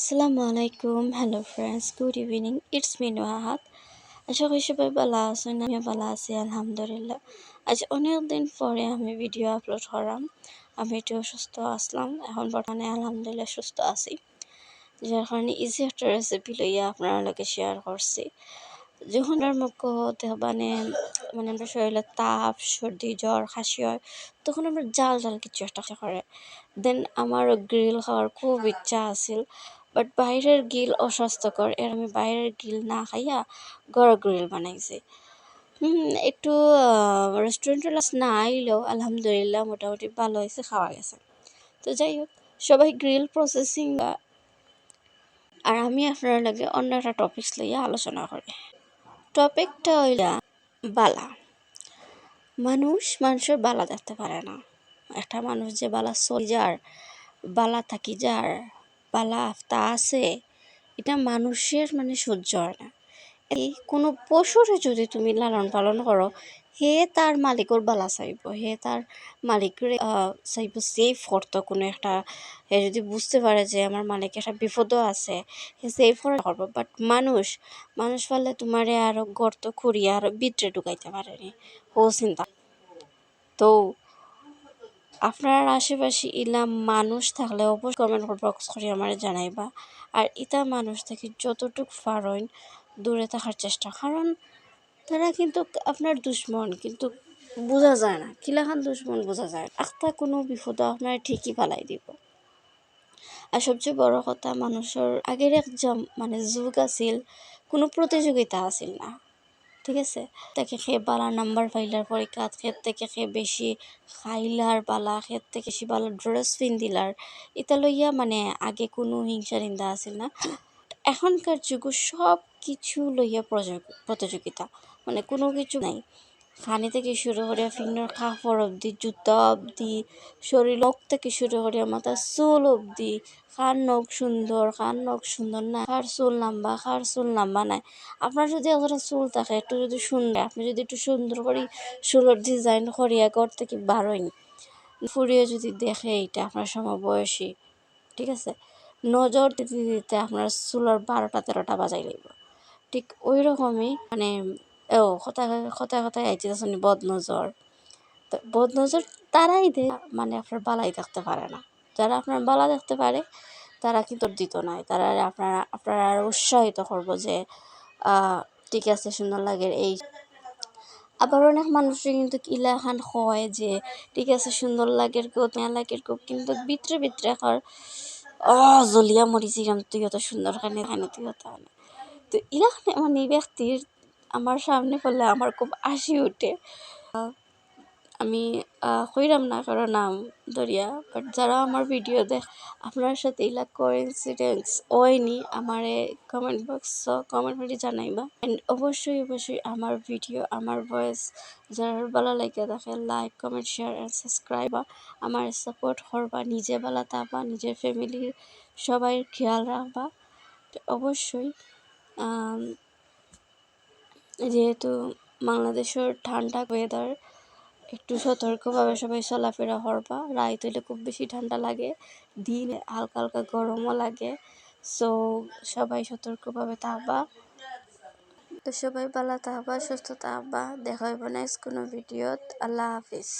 আসসালামু আলাইকুম। Hello friends good evening it's me নোয়াহাত আশা করি সবাই ভালো আছেন আমি ভালো আছি, আলহামদুলিল্লাহ। আজ অনেক দিন পরে আমি ভিডিও আপলোড করাম আমি একটু অসুস্থ আসলাম। এখন বর্তমানে আলহামদুলিল্লাহ সুস্থ আছি। যার কারণে ইজি একটা রেসিপি লইয়া আপনার শেয়ার করছি। যখন আর মুখ মানে মানে আমরা শরীরে তাপ, সর্দি, জ্বর খাসি হয়, তখন আমরা জাল জাল কিছু একটা করে। দেন আমার গ্রিল খাওয়ার খুব ইচ্ছা আছিল। বাট বাইরের গিল অস্বাস্থ্যকর। এর আমি বাইরের গিল না খাইয়া ঘর গ্রিল বানাইছি। একটু রেস্টুরেন্টের লাস না আইলেও আলহামদুলিল্লাহ মোটামুটি ভালো হয়েছে খাওয়া গেছে। তো যাই হোক, সবাই গ্রিল প্রসেসিং আর আমি আপনার লাগে অন্য একটা টপিক্স লইয়া আলোচনা করি। টপিকটা হইলা বালা। মানুষ মানুষের বালা দেখতে পারে না। একটা মানুষ যে বালা যার, বালা থাকি যার বালা তা আছে, এটা মানুষের মানে সহ্য হয় না। এই কোনো পশুরে যদি তুমি লালন পালন করো, হে তার মালিকর বালা চাইব, হে তার মালিকরে চাইব সেফ করতো কোনো একটা। হে যদি বুঝতে পারে যে আমার মালিক একটা বিপদও আছে, হে সেফ করে করব। বাট মানুষ মানুষ পারলে তোমারে আরও গর্ত খুঁড়িয়ে আরও ভিতরে ঢুকাইতে পারেনি। ও চিন্তা। তো আপনার আশেপাশে ইলা মানুষ থাকলে অবশ্যই কমেন্ট বক্স করে আমার জানাইবা। আর ইতা মানুষ থেকে যতটুকু পারেন দূরে থাকার চেষ্টা। কারণ তারা কিন্তু আপনার দুশ্মন, কিন্তু বোঝা যায় না। কিলাখান দুশ্মন বোঝা যায় একটা কোনো বিপদ আপনার ঠিকই ফালাই দিব। আর সবচেয়ে বড় কথা, মানুষের আগের এক মানে যুগ আছিল, কোনো প্রতিযোগিতা আছিল না। ঠিক আছে? তাকে সে বালা নাম্বার পাইলার পরীক্ষাত খেত থেকে সে বেশি খাইলার বালা, খেত থেকে বেশি বালা ড্রেস পিন্ধিলার। এটা লইয়া মানে আগে কোনো হিংসা নিন্দা আছিল না। এখনকার যুগ সব কিছু লইয়া প্রতিযোগিতা। মানে কোনো কিছু নাই। খানি থেকে শুরু করে ফিঙ্গার কাপড় অবধি, জুতা অবধি, শরীর লোক থেকে শুরু করে মাথা চুল অবধি কার নখ সুন্দর কার নখ সুন্দর না কার চুল লম্বা কার চুল লম্বা নাই। আপনার যদি এতটা চুল থাকে, একটু যদি সুন্দর, আপনি যদি একটু সুন্দর করে চুলের ডিজাইন করিয়া ঘর থেকে বারোই? ফুরিয়ে যদি দেখে, এইটা আপনার সময় বয়সী ঠিক আছে? নজর দিতে দিতে আপনার চুলের বারোটা তেরোটা বাজাই লাগবে ঠিক ওই রকমই মানে ও কথা কথা কথায় আইতে শুনি, বদনজর। তো বদনজর তারাই দে মানে আপনার বালাই দেখতে পারে না। যারা আপনার বালা দেখতে পারে, তারা কিন্তু দিত নয় তারা আপনারা আপনারা আর উৎসাহিত করব যে ঠিক আছে, সুন্দর লাগে এই। আবার অনেক মানুষের কিন্তু ইলাখান হয় যে, ঠিক আছে, সুন্দর লাগের কেউ মেয়া লাগের কেউ কিন্তু ভিতরে ভিতরে এখন, অ, জলিয়া মরিছিলাম তুই অত সুন্দর খানে খানে তুই অত তো ইলাখানে মানে ব্যক্তির আমার সামনে পড়লে আমার খুব হাসি উঠে। আমি কইরাম না কারও নাম দরিয়া বাট যারা আমার ভিডিও দেখ, আপনার সাথে ইলা কোইন্সিডেন্স হয়নি, আমার কমেন্ট বক্স কমেন্ট করে জানাইবা। অ্যান্ড অবশ্যই অবশ্যই আমার ভিডিও আমার ভয়েস যারা ভালো লাগে দেখে like comment share and subscribe আমার সাপোর্ট করবা, নিজে বেলা তাবা নিজের ফ্যামিলির সবাই খেয়াল রাখবা। অবশ্যই যেহেতু বাংলাদেশের ঠান্ডা ওয়েদার একটু সতর্কভাবে সবাই চলাফেরা করবা। রাইত হইলে খুব বেশি ঠান্ডা লাগে, দিন হালকা হালকা গরমও লাগে। সো সবাই সতর্কভাবে থাকবা। তো সবাই ভালো থাকবা, সুস্থ থাকবা। দেখা হইব নেক্সট কোনো ভিডিওত আল্লাহ হাফিজ।